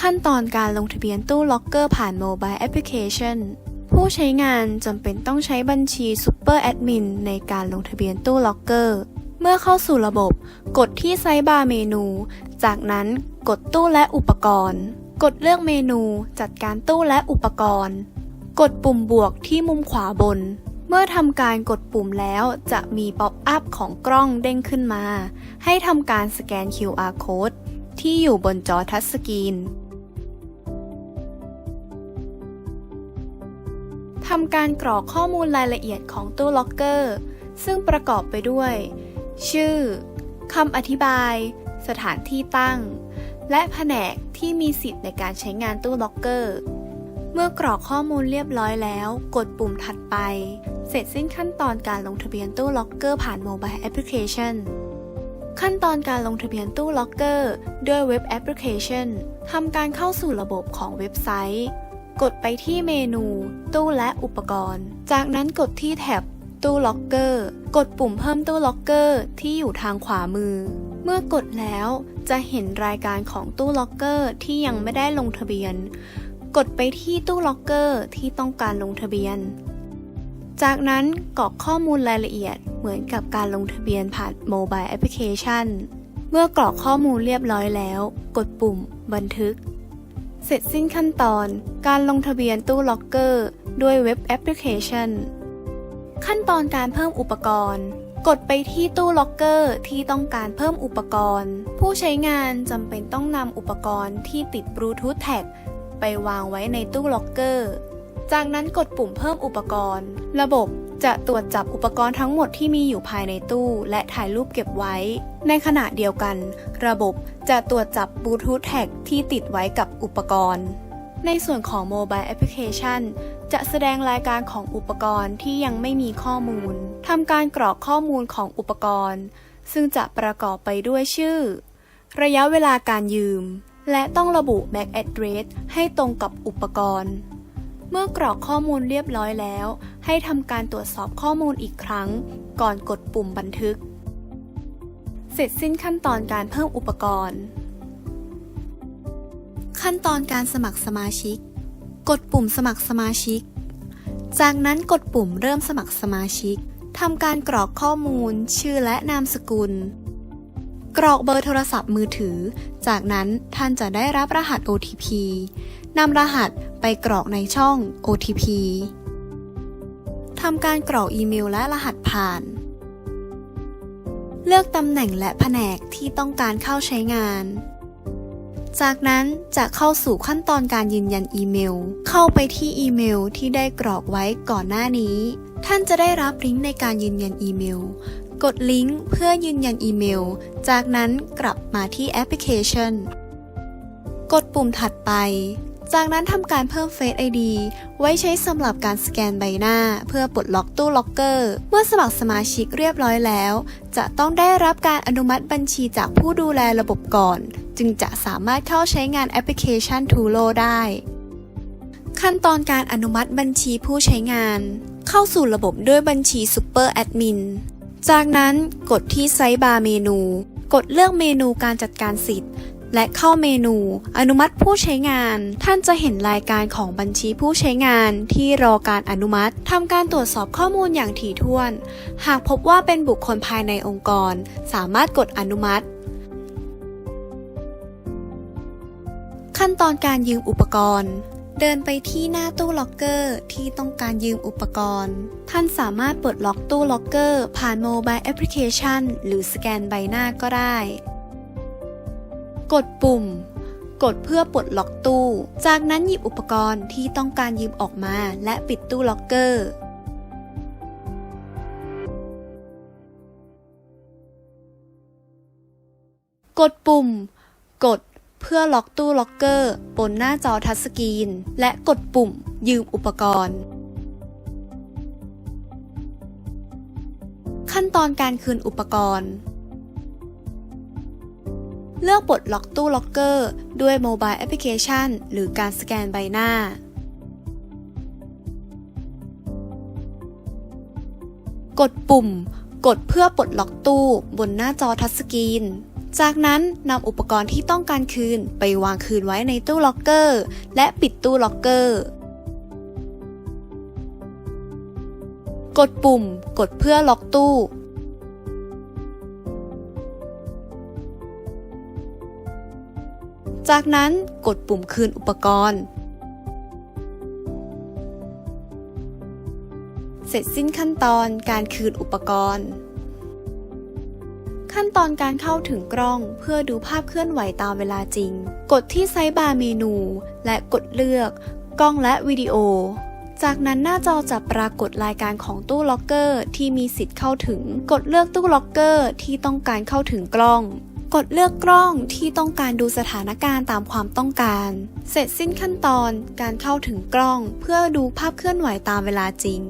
ขั้นตอนการลงทะเบียนตู้ล็อกเกอร์ผ่านโมบายแอปพลิเคชันผู้ใช้งานจำเป็นต้องใช้บัญชี Super Admin ในการลงทะเบียนตู้ล็อกเกอร์ เมื่อเข้าสู่ระบบ กดที่ไซบาร์เมนู จากนั้นกดตู้และอุปกรณ์ กดเลือกเมนู จัดการตู้และอุปกรณ์ กดปุ่มบวกที่มุมขวาบน เมื่อทำการกดปุ่มแล้วจะมีป๊อปอัพของกล้องเด้งขึ้นมา ให้ทำการสแกน QR code ที่อยู่บนจอทัชสกรีน ทำการกรอกข้อมูลรายละเอียดของตู้ล็อกเกอร์ ซึ่งประกอบไปด้วย ชื่อคำอธิบาย สถานที่ตั้ง และแผนกที่มีสิทธิ์ในการใช้งานตู้ล็อกเกอร์ เมื่อกรอกข้อมูลเรียบร้อยแล้ว กดปุ่มถัดไป เสร็จสิ้นขั้นตอนการลงทะเบียนตู้ล็อกเกอร์ผ่านโมบายแอปพลิเคชันขั้นตอนการลงทะเบียนตู้ล็อกเกอร์ ด้วยเว็บแอปพลิเคชันทำการเข้าสู่ระบบของเว็บไซต์ กดไปที่เมนู ตู้และอุปกรณ์ จากนั้นกดที่แท็บ ตู้ล็อกเกอร์ กดปุ่มเพิ่มตู้ล็อกเกอร์ ที่อยู่ทางขวามือ เมื่อกดแล้วจะเห็นรายการของตู้ล็อกเกอร์ที่ยังไม่ได้ลงทะเบียน กดไปที่ตู้ล็อกเกอร์ที่ต้องการลงทะเบียน จากนั้นกรอกข้อมูลรายละเอียดเหมือนกับการลงทะเบียนผ่านโมบายแอปพลิเคชัน เมื่อกรอกข้อมูลเรียบร้อยแล้ว กดปุ่ม บันทึก เสร็จสิ้นขั้นตอนการลงทะเบียนตู้ล็อกเกอร์ ด้วยเว็บแอปพลิเคชัน ขั้นตอนการเพิ่มอุปกรณ์ กดไปที่ตู้ล็อกเกอร์ที่ต้องการเพิ่มอุปกรณ์ ผู้ใช้งานจำเป็นต้องนำอุปกรณ์ที่ติดบลูทูธแท็กไปวางไว้ในตู้ล็อกเกอร์ จากนั้นกดปุ่มเพิ่มอุปกรณ์ ระบบจะตรวจจับอุปกรณ์ทั้งหมดที่มีอยู่ภายในตู้ และถ่ายรูปเก็บไว้ ในขณะเดียวกัน ระบบจะตรวจจับบลูทูธแท็กที่ติดไว้กับอุปกรณ์ ในส่วนของโมบายแอปพลิเคชันจะแสดงรายการของอุปกรณ์ที่ยังไม่มีข้อมูลทำการกรอกข้อมูลของอุปกรณ์ ซึ่งจะประกอบไปด้วยชื่อ ระยะเวลาการยืม และต้องระบุ MAC address ให้ตรงกับอุปกรณ์ เมื่อกรอกข้อมูลเรียบร้อยแล้ว ให้ทำการตรวจสอบข้อมูลอีกครั้ง ก่อนกดปุ่มบันทึก เสร็จสิ้นขั้นตอนการเพิ่มอุปกรณ์ ขั้นตอนการสมัครสมาชิก กดปุ่มสมัครสมาชิก จากนั้นกดปุ่มเริ่มสมัครสมาชิกทำการกรอกข้อมูล ชื่อและนามสกุล กรอกเบอร์โทรศัพท์มือถือ จากนั้นท่านจะได้รับรหัส OTP นำรหัสไปกรอกในช่อง OTP ทำการกรอกอีเมลและรหัสผ่าน เลือกตำแหน่งและแผนกที่ต้องการเข้าใช้งาน จากนั้นจะเข้าสู่ขั้นตอนการยืนยันอีเมล เข้าไปที่อีเมลที่ได้กรอกไว้ก่อนหน้านี้ ท่านจะได้รับลิงก์ในการยืนยันอีเมล กดลิงก์เพื่อยืนยันอีเมล จากนั้นกลับมาที่แอปพลิเคชัน กดปุ่มถัดไป จากนั้นทำการเพิ่ม Face ID ไว้ใช้สำหรับการสแกนใบหน้า เพื่อปลดล็อกตู้ล็อกเกอร์ เมื่อสมัครสมาชิกเรียบร้อยแล้ว จะต้องได้รับการอนุมัติบัญชีจากผู้ดูแลระบบก่อน จึงจะสามารถเข้าใช้งานแอปพลิเคชัน Tulo ได้ ขั้นตอนการอนุมัติบัญชีผู้ใช้งาน เข้าสู่ระบบด้วยบัญชี Super Admin จากนั้นกดที่ไซต์บาร์เมนู กดเลือกเมนูการจัดการสิทธิ์ และเข้าเมนูอนุมัติผู้ใช้งาน ท่านจะเห็นรายการของบัญชีผู้ใช้งานที่รอการอนุมัติทำการตรวจสอบข้อมูลอย่างถี่ถ้วน หากพบว่าเป็นบุคคลภายในองค์กร สามารถกดอนุมัติ ขั้นตอนการยืมอุปกรณ์เดินไปที่หน้าตู้ล็อกเกอร์ที่ต้องการยืมอุปกรณ์ ท่านสามารถเปิดล็อกตู้ล็อกเกอร์ผ่านโมบายแอปพลิเคชันหรือสแกนใบหน้าก็ได้ กดปุ่ม กดเพื่อปลดล็อกตู้ จากนั้นหยิบอุปกรณ์ที่ต้องการยืมออกมาและปิดตู้ล็อกเกอร์กดปุ่ม กด เพื่อล็อกตู้ล็อกเกอร์ บนหน้าจอทัชสกรีน และกดปุ่ม ยืมอุปกรณ์ ขั้นตอนการคืนอุปกรณ์ เลือกปลดล็อกตู้ล็อกเกอร์ ด้วยโมบายแอปพลิเคชัน หรือการสแกนใบหน้ากดปุ่ม กดเพื่อปลดล็อกตู้บนหน้าจอทัชสกรีน จากนั้นนำอุปกรณ์ที่ต้องการคืนไปวางคืนไว้ในตู้ล็อกเกอร์ และปิดตู้ล็อกเกอร์ กดปุ่ม กดเพื่อล็อกตู้ จากนั้นกดปุ่มคืนอุปกรณ์ เสร็จสิ้นขั้นตอนการคืนอุปกรณ์ ขั้นตอนการเข้าถึงกล้องเพื่อดูภาพเคลื่อนไหวตามเวลาจริง กดที่ไซต์บาร์เมนู และกดเลือก กล้องและวิดีโอ จากนั้นหน้าจอจะปรากฏรายการของตู้ล็อกเกอร์ที่มีสิทธิ์เข้าถึง กดเลือกตู้ล็อกเกอร์ที่ต้องการเข้าถึงกล้อง กดเลือกกล้องที่ต้องการดูสถานการณ์ตามความต้องการ เสร็จสิ้นขั้นตอนการเข้าถึงกล้องเพื่อดูภาพเคลื่อนไหวตามเวลาจริง